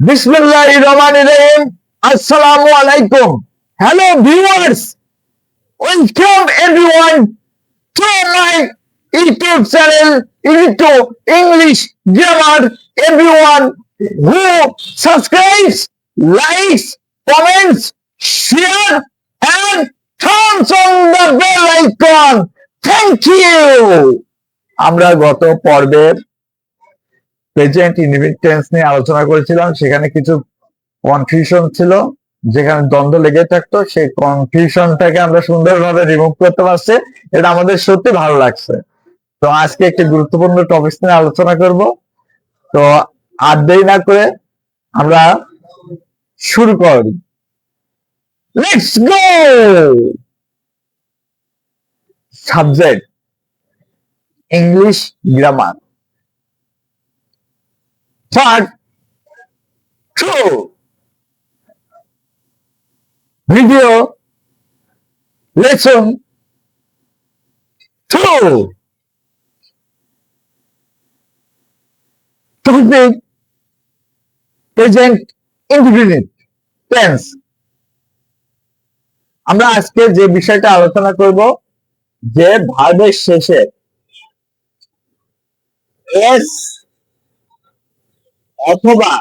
বিসমিল্লাহ রহমান রহিম। আসসালামু hello viewers welcome everyone to my YouTube channel U2 English grammar everyone who subscribes likes comments share and turns on you আমরা গত পর্বের প্রেজেন্ট ইনভিটেন্স নিয়ে আলোচনা করেছিলাম, সেখানে কিছু কনফিউশন ছিল, যেখানে দ্বন্দ্ব লেগে থাকতো, সেই কনফিউশনটাকে আমরা সুন্দরভাবে রিমুভ করতে পারছি। এটা আমাদের সত্যি ভালো লাগছে। তো আজকে একটি গুরুত্বপূর্ণ টপিক নিয়ে আলোচনা করব। তো আর দেরি না করে আমরা শুরু করি। Let's go subject English grammar Part two. Video lesson two. Topic present indefinite tense. আমরা আজকে যে বিষয়টা আলোচনা করব যে ভার্বের শেষে এস অথবা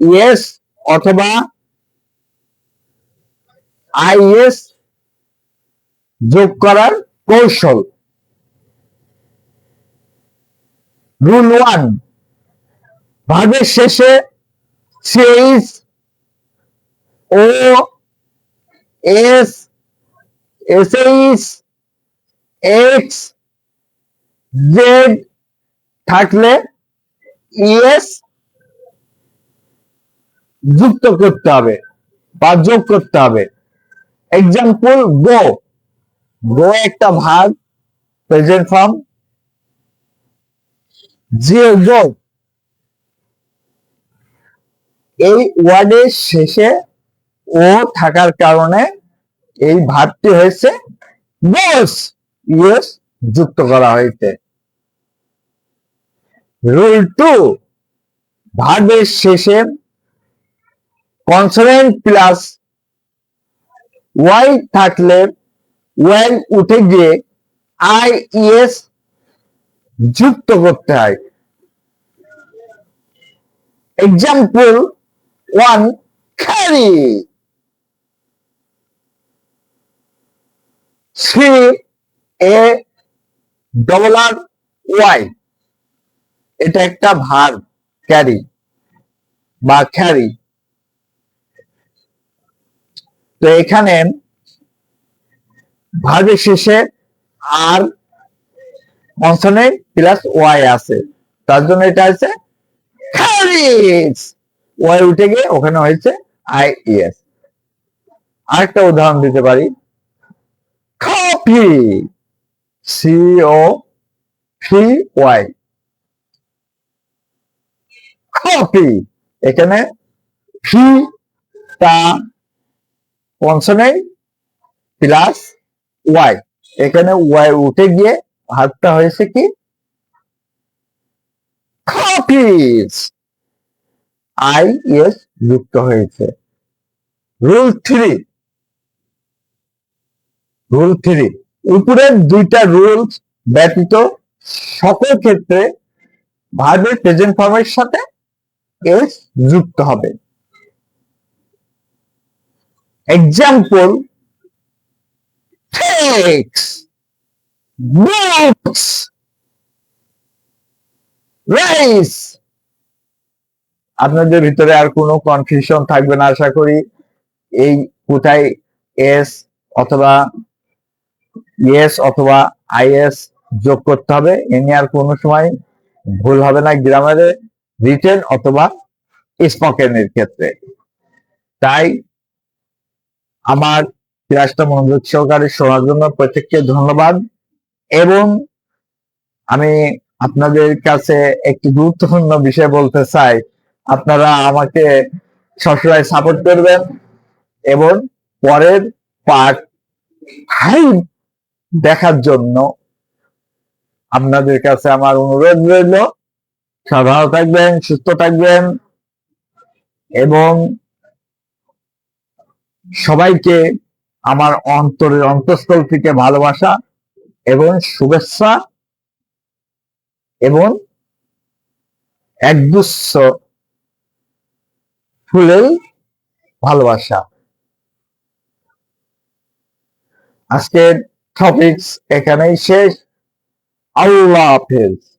ইয়েস অথবা আইএস যোগ করার কৌশল। রুল ওয়ান, ভাগের শেষে সিএইচ ও এস, এসএইচ, এক্স, জেড থাকলে ইএস যুক্ত করতে হবে বা যোগ করতে হবে। এক্সাম্পল গো গো একটা ভাগ প্রেজেন্ট ফর্ম যে গো এই ওয়ার্ডের শেষে ও থাকার কারণে এই ভাবটি হয়েছে গোস ইয়েস যুক্ত করা হয়েছে। রুল টু ভার্বের শেষে কনসোনেন্ট প্লাস ওয়াই থাকলে ওয়েল উঠে গিয়ে আই ইএস যুক্ত করতে হয়। Example one carry C A double R Y এটা একটা ভার ক্যারি বা খ্যারি তো এখানে ভার্বের শেষে আর কনসোনেন্ট প্লাস ওয়াই আছে। তার জন্য এটা ক্যারিজ ওয়াই উঠে গিয়ে ওখানে হয়েছে আই এস আরেকটা উদাহরণ দিতে পারি। Copy CO P Y copy. এখানে ফি টা কনসোনেন্ট প্লাস ওয়াই এখানে ওয়াই উঠে গিয়ে হাতটা হয়েছে কি? আই এস যুক্ত হয়েছে। রুল থ্রি রুল থ্রি উপরের দুইটা রুলস ব্যতীত সকল ক্ষেত্রে ভার্বের প্রেজেন্ট ফর্মের সাথে এস যুক্ত হবে। Example takes books rice. আপনাদের ভিতরে আর কোনো কনফিউশন থাকবে না, আশা করি। এই কোথায় এস অথবা ইয়েস অথবা আইএস যোগ করতে হবে, এ নিয়ে আর কোনো সময় ভুল হবে না। গ্রামারে রিটেন অথবা স্পোকেনের ক্ষেত্রে। তাই আমার ক্লাসটা মনোযোগ সহকারে শোনার জন্য প্রত্যেককে ধন্যবাদ এবং আমি আপনাদের কাছে একটি গুরুত্বপূর্ণ বিষয় বলতে চাই। আপনারা আমাকে সবসময় সাপোর্ট করবেন এবং পরের পার্ট ফাইভ দেখার জন্য আপনাদের কাছে আমার অনুরোধ রইল। ভালো থাকবেন, সুস্থ থাকবেন এবং সবাইকে আমার অন্তরের অন্তঃস্থল থেকে ভালোবাসা এবং শুভেচ্ছা এবং একগুচ্ছ ফুলের ভালোবাসা। আজকের টপিকস এখানেই শেষ। আল্লাহ হাফেজ।